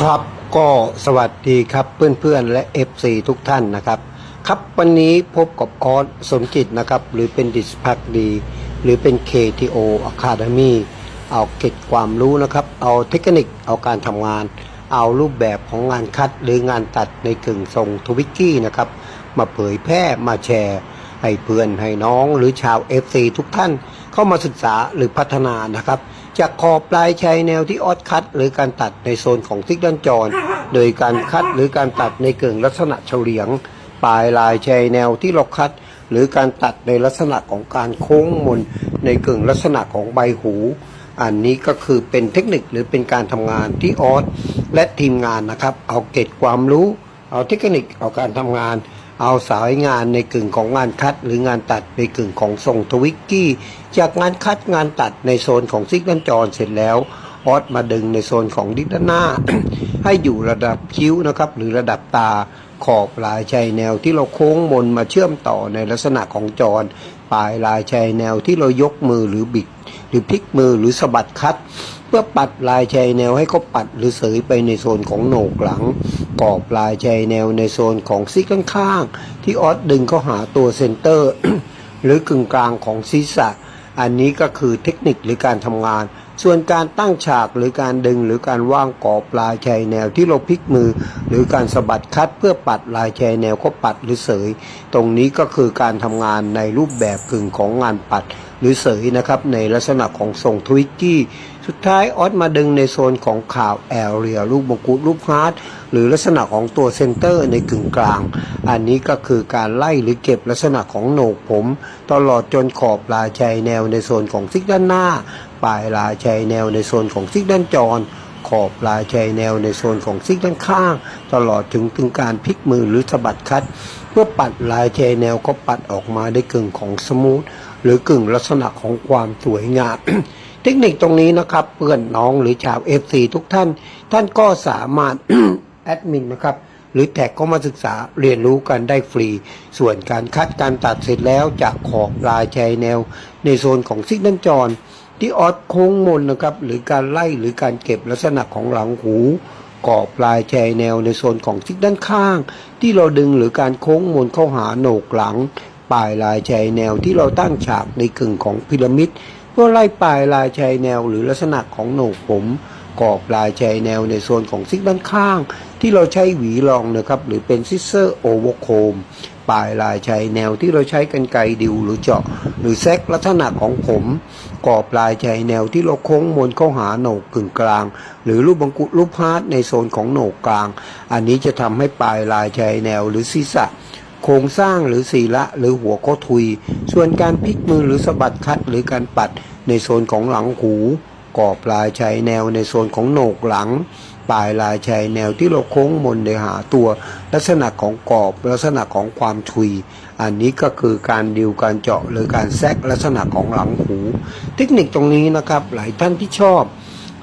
ครับก็สวัสดีครับเพื่อนๆ และ FC ทุกท่านนะครับ ครับวันนี้พบกับออสสมจิตนะครับ หรือเป็นดิสพักดี หรือเป็น KTO Academy เอาเก็บความรู้นะครับ เอาเทคนิคเอาการทำงาน เอารูปแบบของงานคัดหรืองานตัดในกึ่งทรงทวิกกี้นะครับ มาเผยแพร่มาแชร์ ให้เพื่อนให้น้องหรือชาว FC ทุกท่านเข้ามาศึกษาหรือพัฒนานะครับ จากขอบปลายชายแนวที่ออดคัด หรือการตัดในโซนของซิกด้านจร โดยการคัดหรือการตัดในเกิงลักษณะเฉลียง ปลายลายชายแนวที่เราคัด หรือการตัดในลักษณะของการโค้งมน ในเกิงลักษณะของใบหู อันนี้ก็คือเป็นเทคนิคหรือเป็นการทำงานที่ออสและทีมงานนะครับ เอาเกร็ดความรู้ เอาเทคนิคเอาการทำงาน เอาสายงานในกึ่งของงานคัด หรืองานตัดในกึ่งของทรงทวิกกี้ จากงานคัดงานตัดในโซนของซิกด้านจรเสร็จแล้วออสมาดึงในโซนของดิด้านหน้า ให้อยู่ระดับคิ้วนะครับ หรือระดับตาขอบลายชายแนวที่เราโค้งมนมาเชื่อมต่อในลักษณะของจรปลายลายชายแนวที่เรายกมือหรือบิด หรือพลิกมือหรือสะบัดคัด เพื่อปัดลายชายแนวให้เขาปัดหรือเสยไปในโซนของโหนกหลัง กอบลายชายแนวในโซนของซีกข้างๆ ที่ออสดึงเข้าหาตัวเซนเตอร์ หรือกึ่งกลางของศีรษะ อันนี้ก็คือเทคนิคหรือการทำงาน ส่วนการตั้งฉากหรือการดึงหรือการว่างกอบลายชายแนวที่เราพลิกมือ หรือการสะบัดคัดเพื่อปัดลายชายแนวเขาปัดหรือเสย ตรงนี้ก็คือการทำงานในรูปแบบกึ่งของงานปัดหรือเสยนะครับในลักษณะของทรงทวิกกี้ สุดท้ายออสมาดึงในโซนของข่าวแอเรียรูปมงกุฎรูปฮาร์ดหรือลักษณะของตัวเซนเตอร์ในกึ่งกลาง อันนี้ก็คือการไล่หรือเก็บลักษณะของโหนกผม ตลอดจนขอบลายชายแนวในโซนของซิกด้านหน้า ปลายลายชายแนวในโซนของซิกด้านจรขอบลายชายแนวในโซนของซิกด้านข้าง ตลอดถึงถึงการพลิกมือหรือสะบัดคัด เพื่อปัดลายชายแนวก็ปัดออกมาได้กึ่งของสมูทหรือกึ่งลักษณะของความสวยงาม เทคนิคตรงนี้นะครับเพื่อนน้องหรือชาว FC ทุกท่าน ท่านก็สามารถแอดมินนะครับหรือแท็กก็มาศึกษาเรียนรู้กันได้ฟรี ส่วนการคัดการตัดเสร็จแล้วจากขอบลายชายแนว ในโซนของซิกนันจร ที่ออดโค้งมนนะครับหรือการไล่หรือการเก็บลักษณะของหลังหูกรอบลายชายแนวในโซนของซิกด้านข้าง ที่เราดึงหรือการโค้งมนเข้าหาโหนกหลัง ปลายลายชายแนวที่เราตั้งฉากในกึ่งของพีระมิด เพื่อไล่ปลายลายชายแนวหรือลักษณะของโหนกผมกรอบลายชายแนวในโซนของซิกด้านข้าง ที่เราใช้หวีรองนะครับ หรือเป็นซิสเซอร์โอเวอร์โคมปลายลายชายแนวที่เราใช้กันไกดิวหรือเจาะ หรือแซกลักษณะของผม กรอบลายชายแนวที่เราโค้งมนเข้าหาโหนกกึ่งกลาง หรือรูปบังกุรูปฮาร์ดในโซนของโหนกกลาง อันนี้จะทำให้ปลายลายชายแนวหรือศีรษะ โครงสร้างหรือศีละหรือหัวก็ทุย ส่วนการพลิกมือหรือสะบัดคัดหรือการปัดในโซนของหลังหูกรอบลายชายแนวในโซนของโหนกหลัง ปลายลายชายแนวที่เราโค้งมนในหาตัว ลักษณะของกรอบลักษณะของความทุย อันนี้ก็คือการดิวการเจาะหรือการแซกลักษณะของหลังหู เทคนิคตรงนี้นะครับหลายท่านที่ชอบ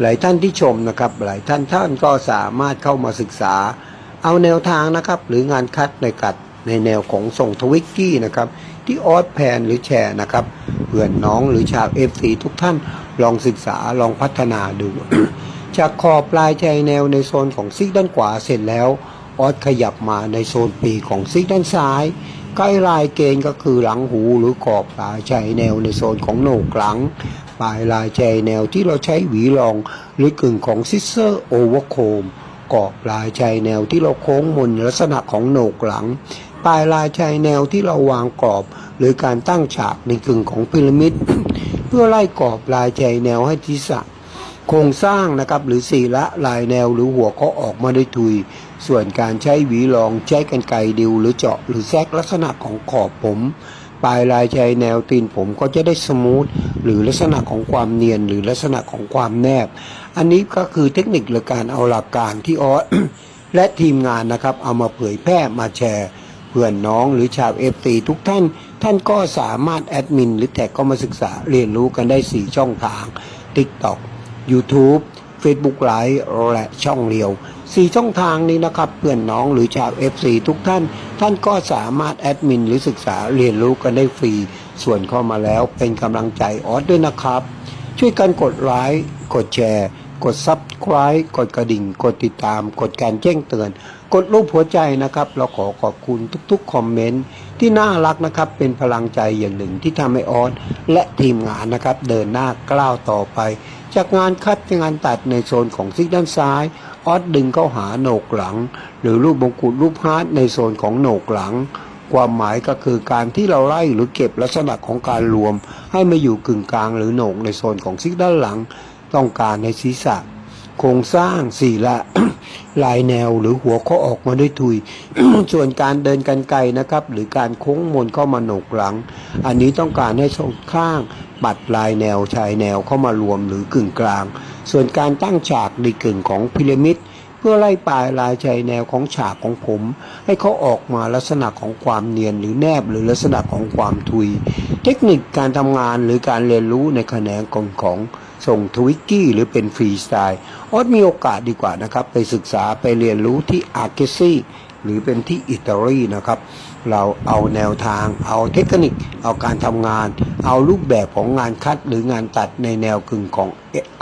หลายท่านที่ชมนะครับ หลายท่านท่านก็สามารถเข้ามาศึกษา เอาแนวทางนะครับ หรืองานคัดในกัด ในแนวของส่งทวิกกี้นะครับที่ออสแพนหรือแชร์นะครับเพื่อนน้องหรือชาวเอฟซีทุกท่านลองศึกษาลองพัฒนาดู จากขอบปลายชายแนวในโซนของซิกด้านขวาเสร็จแล้วออสขยับมาในโซนปีของซิกด้านซ้ายใกล้ลายเกณฑ์ก็คือหลังหูหรือขอบปลายชายแนวในโซนของโหนกหลังปลายลายชายแนวที่เราใช้หวีรองหรือกึ่งของซิสเซอร์โอเวอร์โคมกรอบปลายชายแนวที่เราโค้งมนลักษณะของโหนกหลัง ปลายลายชายแนวที่เราวางกรอบ หรือการตั้งฉากในกึ่งของพีระมิด เพื่อไล่กรอบลายชายแนวให้ทิศะโครงสร้างนะครับหรือสีละลายแนวหรือหัวก็ออกมาได้ทุย ส่วนการใช้หวีรองใช้กันไกดิวหรือเจาะหรือแซกลักษณะของขอบผมปลายลายชายแนวตีนผมก็จะได้สมูทหรือลักษณะของความเนียนหรือลักษณะของความแนบ อันนี้ก็คือเทคนิคหรือการเอาหลักการที่ออสและทีมงานนะครับเอามาเผยแพร่มาแชร์ เพื่อนน้องหรือชาวเอฟซีทุกท่าน ท่านก็สามารถแอดมินหรือแท็กก็มาศึกษาเรียนรู้กันได้ 4 ช่องทาง TikTok YouTube Facebook Live และช่องเรียว 4 ช่องทางนี้นะครับเพื่อนน้องหรือชาว FC ทุกท่าน ท่านก็สามารถแอดมินหรือศึกษาเรียนรู้กันได้ฟรี ส่วนเข้ามาแล้วเป็นกำลังใจออสด้วยนะครับ ช่วยกันกดไลค์กดแชร์ กด Subscribe กดกระดิ่ง กดติดตาม กดการแจ้งเตือน กดรูปหัวใจนะครับ เราขอขอบคุณทุกๆคอมเมนต์ที่น่ารักนะครับ เป็นพลังใจอย่างหนึ่งที่ทำให้ออสและทีมงานนะครับ เดินหน้าก้าวต่อไป จากงานคัดงานตัดในโซนของซิกด้านซ้ายออสดึงเข้าหาโหนกหลัง หรือรูปมงกุฎรูปฮาร์ดในโซนของโหนกหลัง ความหมายก็คือการที่เราไล่หรือเก็บลักษณะของการรวม ให้มาอยู่กึ่งกลางหรือโหนกในโซนของซิกด้านหลัง ต้องการในศีรษะ โครงสร้างสี่ละลายแนวหรือหัวข้อออกมาด้วยทุย ส่วนการเดินกันไกลนะครับ หรือการโค้งมนเข้ามาโหนกหลัง อันนี้ต้องการให้ช่องข้างปัดลายแนวชายแนวเข้ามารวมหรือกึ่งกลาง ส่วนการตั้งฉากในกึ่งของพีระมิด เพื่อไล่ปลายลายชายแนวของฉากของผม ให้เขาออกมาลักษณะของความเนียนหรือแนบหรือลักษณะของความทุย เทคนิคการทำงานหรือการเรียนรู้ในแขนงของของส่งทวิกกี้หรือเป็นฟรีสไตล์ออสมีโอกาสดีกว่านะครับ ไปศึกษาไปเรียนรู้ที่อาร์เกซี่หรือเป็นที่อิตาลีนะครับ เราเอาแนวทาง เอาเทคนิค เอาการทำงาน เอารูปแบบของงานคัดหรืองานตัดในแนวกึ่งของ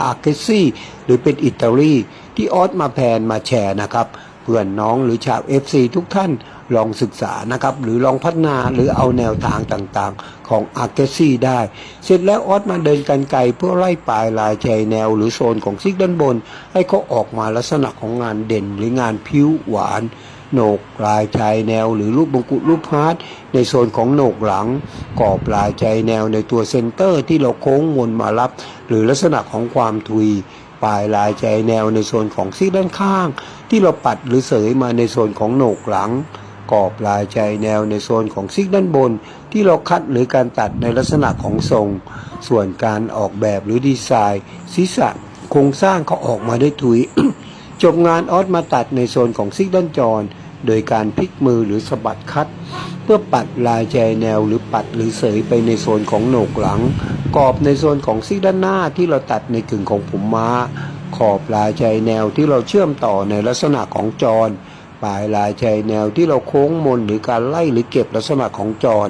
อาร์เกซี่หรือเป็นอิตาลี ที่ออสมาแพนมาแชร์นะครับเพื่อนน้องหรือชาว FC ทุกท่านลองศึกษานะครับ หรือลองพัฒนาหรือเอาแนวทางต่างๆ ของอาร์เกซี่ได้ เสร็จแล้วออสมาเดินกันไกลเพื่อไล่ปลายลายใจแนวหรือโซนของซิกด้านบน ให้เขาออกมาลักษณะของงานเด่นหรืองานผิวหวานโหนกลายชายแนวหรือรูปมงกุฎรูปฮาร์ดในโซนของโหนกหลังกรอบลายใจแนวในตัวเซนเตอร์ที่เราโค้งมนมารับ หรือลักษณะของความทุย ปลายลายใจแนวในโซนของซีกด้านข้าง ที่เราปัดหรือเสยมาในโซนของโหนกหลัง กรอบลายใจแนวในโซนของซีกด้านบน ที่เราคัดหรือการตัดในลักษณะของทรง ส่วนการออกแบบหรือดีไซน์ศีรษะโครงสร้างเขาออกมาได้ถุย จบงานออสมาตัดในโซนของซิกด้านจร โดยการพลิกมือหรือสะบัดคัด เพื่อปัดลายใจแนวหรือปัดหรือเสยไปในโซนของโหนกหลัง กอบในโซนของซิกด้านหน้าที่เราตัดในกึ่งของผมม้า ขอบลายใจแนวที่เราเชื่อมต่อในลักษณะของจร ปลายลายใจแนวที่เราโค้งมนหรือการไล่หรือเก็บลักษณะของจร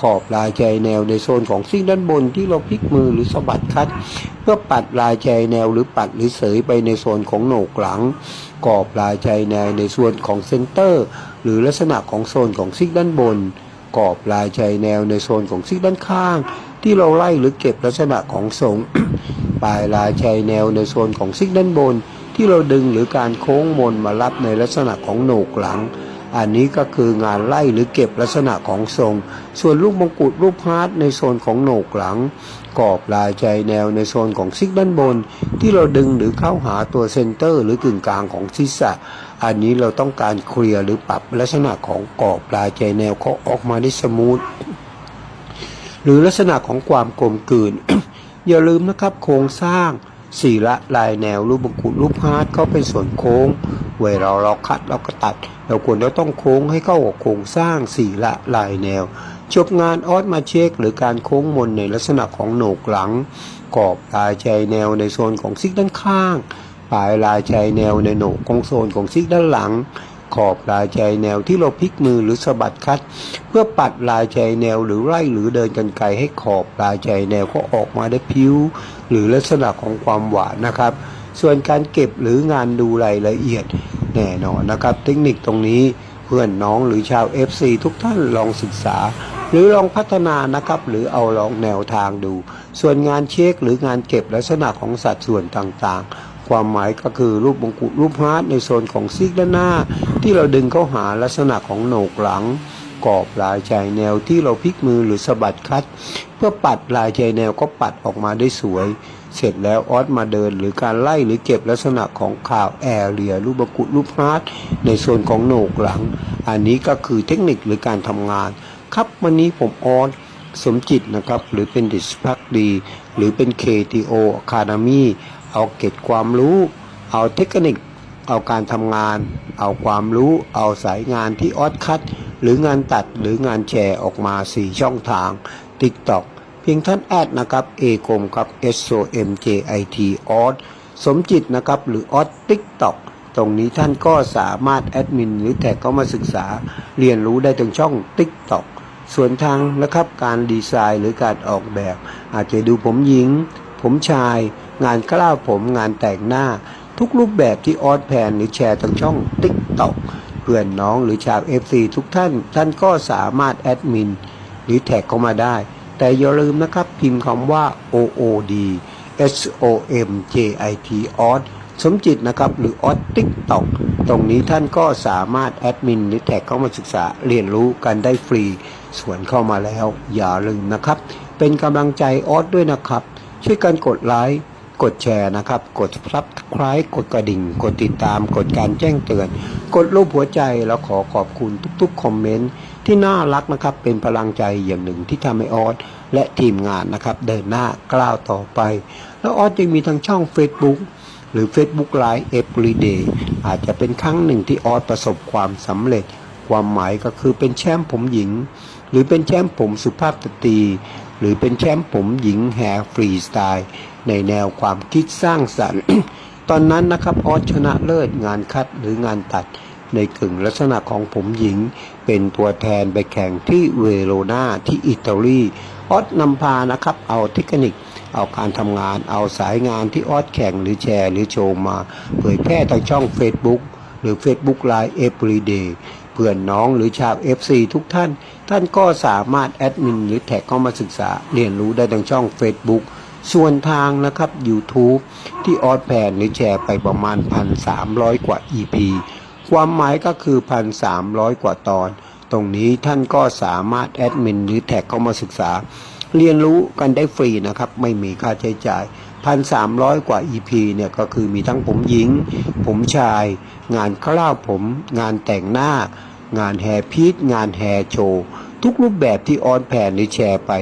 ขอบลายใจแนวในโซนของซิ่งด้านบนที่เราพลิกมือหรือสะบัดคัด เพื่อปัดลายใจแนวหรือปัดหรือเสยไปในโซนของโหนกหลังกรอบลายใจแนวในส่วนของเซนเตอร์ หรือลักษณะของโซนของซิกด้านบนกรอบลายใจแนวในโซนของซิกด้านข้าง ที่เราไล่หรือเก็บลักษณะของทรงปลายลายใจแนวในโซนของซิกด้านบน ที่เราดึงหรือการโค้งมนมารับในลักษณะของโหนกหลัง อันนี้ก็คืองานไล่หรือเก็บลักษณะของทรง ส่วนลูกมงกุฎรูปฮาร์ดในโซนของโหนกหลัง กรอบลายใจแนวในโซนของซิกด้านบน ที่เราดึงหรือเข้าหาตัวเซนเตอร์ หรือกึ่งกลางของศีรษะอันนี้เราต้องการเคลียร์หรือปรับลักษณะของกรอบลายใจแนวเขาออกมาได้สมูท หรือลักษณะของความกลมกลืน อย่าลืมนะครับโครงสร้างสี่ละลายแนวรูปมงกุฎรูปฮาร์ดเขาเป็นส่วนโค้ง เวลาเราคัดเราก็ตัด เราควรจะต้องโค้งให้เข้ากับโครงสร้างสี่ละลายแนว จบงานออสมาเช็ค หรือการโค้งมนในลักษณะของโหนกหลัง กรอบลายใจแนวในโซนของซิกด้านข้าง ปลายลายใจแนวในโหนกของโซนของซิกด้านหลัง ขอบลายใจแนวที่เราพลิกมือหรือสะบัดคัด เพื่อปัดลายใจแนวหรือไล่หรือเดินกันไกลให้ขอบลายใจแนวเขาออกมาได้ผิว หรือลักษณะของความหวานนะครับ ส่วนการเก็บหรืองานดูรายละเอียดแน่นอนนะครับ เทคนิคตรงนี้เพื่อนน้องหรือชาว FC ทุกท่านลองศึกษา หรือลองพัฒนานะครับ หรือเอาลองแนวทางดู ส่วนงานเช็คหรืองานเก็บลักษณะของสัดส่วนต่างๆ ความหมายก็คือรูปมงกุฎรูปฮาร์ดในโซนของซีกด้านหน้า ที่เราดึงเข้าหาลักษณะของโหนกหลังกรอบลายใจแนวที่เราพลิกมือหรือสะบัดคัด เพื่อปัดลายใจแนวก็ปัดออกมาได้สวย เสร็จแล้วออสมาเดินหรือการไล่หรือเก็บลักษณะของข่าวแอร์เรียรูปมงกุฎรูปฮาร์ดในโซนของโหนกหลัง อันนี้ก็คือเทคนิคหรือการทำงาน ครับวันนี้ผมออสสมจิตนะครับ หรือเป็นดิสพักดี หรือเป็น KTO Academy เอาเก็บความรู้ เอาเทคนิค เอาการทำงาน เอาความรู้ เอาสายงานที่ออสคัด หรืองานตัดหรืองานแชร์ออกมา 4 ช่องทาง TikTok เพียงท่านแอดนะครับ A กลมครับ S O M J I T ออสสมจิตนะครับหรือออส TikTok ตรงนี้ท่านก็สามารถแอดมินหรือแท็กเข้ามาศึกษาเรียนรู้ได้ตรงช่อง TikTok ส่วนทางนะครับการดีไซน์หรือการออกแบบ อาจจะดูผมหญิง ผมชาย งานกล้าวผมงานแต่งหน้า ทุกรูปแบบที่ออสแพนหรือแชร์ทางช่องติ๊กต็อกเพื่อนน้องหรือชาว FC ทุกท่าน ท่านก็สามารถแอดมินหรือแท็กเข้ามาได้ แต่อย่าลืมนะครับพิมพ์คำว่า OOD S O M J I T ออสสมจิตนะครับหรือออสติ๊กต็อกตรงนี้ท่านก็สามารถแอดมินหรือแท็กเข้ามาศึกษาเรียนรู้กันได้ฟรี ส่วนเข้ามาแล้ว อย่าลืมนะครับ เป็นกำลังใจออสด้วยนะครับ ช่วยกันกดไลค์ กดแชร์นะครับ กดซับสไครต์กดกระดิ่ง กดติดตาม กดการแจ้งเตือน กดรูปหัวใจแล้วขอขอบคุณทุกๆคอมเมนต์ที่น่ารักนะครับ เป็นพลังใจอย่างหนึ่งที่ทำให้ออสและทีมงานนะครับ เดินหน้ากล้าวต่อไป แล้วออสยังมีทั้งช่อง Facebook หรือ Facebook Live Everyday อาจจะเป็นครั้งหนึ่งที่ออสประสบความสำเร็จ ความหมายก็คือเป็นแชมป์ผมหญิง หรือเป็นแชมป์ผมสุภาพสตรี หรือเป็นแชมป์ผมหญิงแฮร์ฟรีสไตล์ ในแนวความคิดสร้างสรรค์ ตอนนั้นนะครับออสชนะเลิศงานคัดหรืองานตัด ในกึ่งลักษณะของผมหญิง เป็นตัวแทนไปแข่งที่เวโรนาที่อิตาลีออสนำพานะครับเอาเทคนิคเอาการทำงานเอาสายงานที่ออสแข่งหรือแชร์หรือโชว์มา เผยแพร่ทางช่อง Facebook หรือ Facebook Live Everyday เพื่อนน้องหรือชาว FC ทุกท่าน ท่านก็สามารถแอดมินหรือแท็กเข้ามาศึกษาเรียนรู้ได้ทางช่อง Facebook ส่วนทางนะครับ YouTube ที่ออสแพนหรือแชร์ไปประมาณ 1,300 กว่า EP ความหมายก็คือ 1,300 กว่าตอน ตรงนี้ท่านก็สามารถแอดมินหรือแท็กเข้ามาศึกษา เรียนรู้กันได้ฟรีนะครับ ไม่มีค่าใช้จ่าย1,300กว่า EP เนี่ยก็คือมีทั้งผมหญิง ผมชาย งานคร่าวผม งานแต่งหน้า งานแฮร์พีทงานแฮร์โชว์ ทุกรูปแบบที่ออนแผ่นหรือแชร์ไป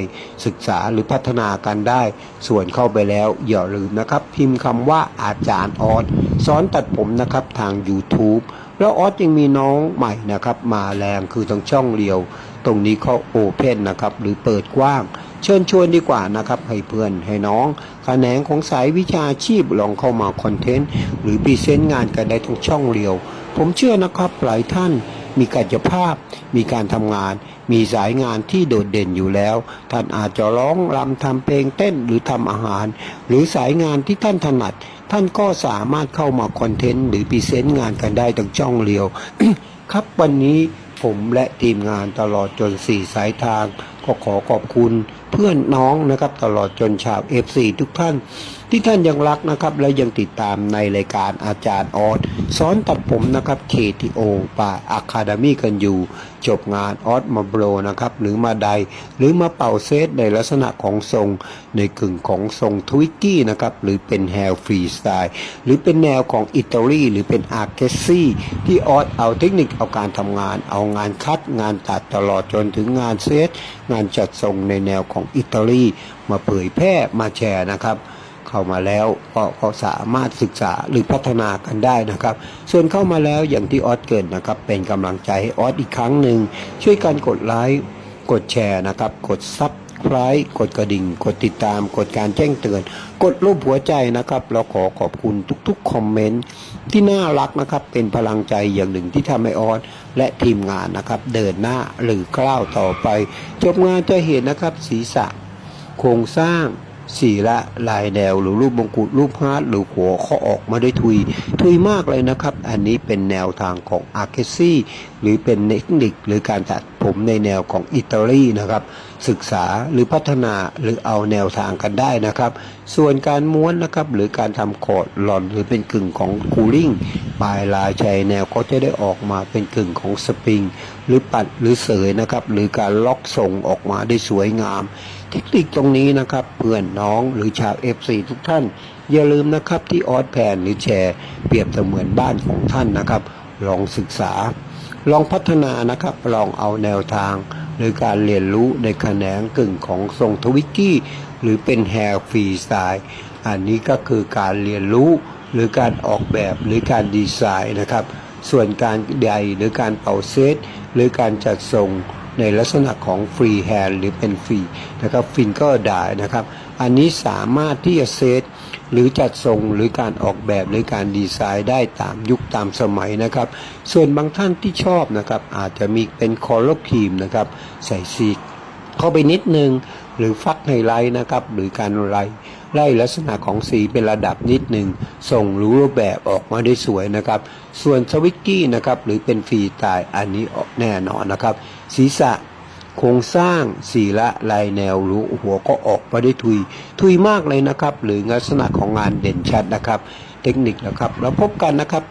ศึกษาหรือพัฒนากันได้ ส่วนเข้าไปแล้วอย่าลืมนะครับ พิมพ์คำว่าอาจารย์ออสสอนตัดผมนะครับทาง YouTube แล้วออสยังมีน้องใหม่นะครับ มาแรงคือทางช่องเดียว ตรงนี้เขาโอเพนนะครับ หรือเปิดกว้าง เชิญชวนดีกว่านะครับ ให้เพื่อนให้น้องแขนงของสายวิชาชีพลองเข้ามาคอนเทนต์ หรือพรีเซนต์งานกันได้ทั้งช่องเดียว ผมเชื่อนะครับหลายท่าน มีกายภาพ มีการทำงาน มีสายงานที่โดดเด่นอยู่แล้ว ท่านอาจจะร้องรำทำเพลงเต้นหรือทำอาหาร หรือสายงานที่ท่านถนัด ท่านก็สามารถเข้ามาคอนเทนต์หรือพรีเซนต์งานกันได้ทั้งช่องเดียว ครับวันนี้ผมและทีมงานตลอดจนสี่สายทาง ก็ขอขอบคุณเพื่อนน้องนะครับตลอดจนชาว FC ทุกท่าน ที่ท่านยังรักนะครับและยังติดตามในรายการอาจารย์ออสสอนตัดผมนะครับ KTO ป่าอะคาเดมี่กันอยู่ จบงานออสมาโบรนะครับ หรือมาไดหรือมาเป่าเซตในลักษณะของทรง ในกึ่งของทรงทวิกกี้นะครับ หรือเป็นแฮร์ฟรีสไตล์หรือเป็นแนวของอิตาลีหรือเป็นอาร์เกสซี่ที่ออสเอาเทคนิคเอาการทำงาน เอางานคัดงานตัดตลอดจนถึงงานเซตงานจัดทรงในแนวของอิตาลีมาเผยแพร่มาแชร์นะครับ เข้ามาแล้วก็ก็สามารถศึกษาหรือพัฒนากันได้นะครับ ส่วนเข้ามาแล้วอย่างที่ออสเกิดนะครับ เป็นกำลังใจออสอีกครั้งหนึ่งช่วยกันกดไลค์กดแชร์นะครับ กดซับไครต์กดกระดิ่ง กดติดตาม กดการแจ้งเตือน กดรูปหัวใจนะครับเราขอขอบคุณทุกๆคอมเมนต์ที่น่ารักนะครับ เป็นพลังใจอย่างหนึ่งที่ทำให้ออสและทีมงานนะครับ เดินหน้าหรือกล้าวต่อไป จบงานจะเห็นนะครับศีรษะ โครงสร้าง สีละลายแนวหรือรูปมงกุฎรูปฮาร์ดหรือหัวเขาออกมาด้วยทุย ทุยมากเลยนะครับ อันนี้เป็นแนวทางของอาร์เคซี่หรือเป็นเทคนิคหรือการตัดผมในแนวของอิตาลีนะครับ ศึกษาหรือพัฒนาหรือเอาแนวทางกันได้นะครับ ส่วนการม้วนนะครับหรือการทำคอร์ดหลอนหรือเป็นกึ่งของคูลิ่งปลายลายชายแนวก็จะได้ออกมาเป็นกึ่งของสปริง หรือปัดหรือเสยนะครับ หรือการล็อกส่งออกมาได้สวยงาม เทคนิคตรงนี้นะครับเพื่อนน้องหรือชาว FC ทุกท่าน อย่าลืมนะครับที่ออสแพนหรือแชร์ เปรียบเสมือนบ้านของท่านนะครับ ลองศึกษา ลองพัฒนานะครับ ลองเอาแนวทาง หรือการเรียนรู้ในแขนงกึ่งของทรงทวิกกี้ หรือเป็นแฮร์ฟรีสไตล์อันนี้ก็คือการเรียนรู้หรือการออกแบบหรือการดีไซน์นะครับ ส่วนการใดหรือการเป่าเซตหรือการจัดทรง ในลักษณะของฟรีแฮนด์หรือเป็นฟรีนะครับฟิงเกอร์ดายนะครับ อันนี้สามารถที่จะเซตหรือจัดทรงหรือการออกแบบหรือการดีไซน์ได้ตามยุคตามสมัยนะครับ ส่วนบางท่านที่ชอบนะครับ อาจจะมีเป็นคอร์ลครีมนะครับ ใส่ซีกเข้าไปนิดนึง หรือฟักไฮไลท์นะครับ หรือการไลท์ไล่ลักษณะของสีเป็นระดับนิดหนึ่งส่งรู้รูปแบบออกมาได้สวยนะครับ ส่วนสวิกกี้นะครับหรือเป็นฟรีสไตล์อันนี้แน่นอนนะครับ ศีรษะโครงสร้างสีละลายแนวรูหัวก็ออกมาได้ทุย ทุยมากเลยนะครับ หรือลักษณะของงานเด่นชัดนะครับ เทคนิคนะครับ แล้วพบกันนะครับ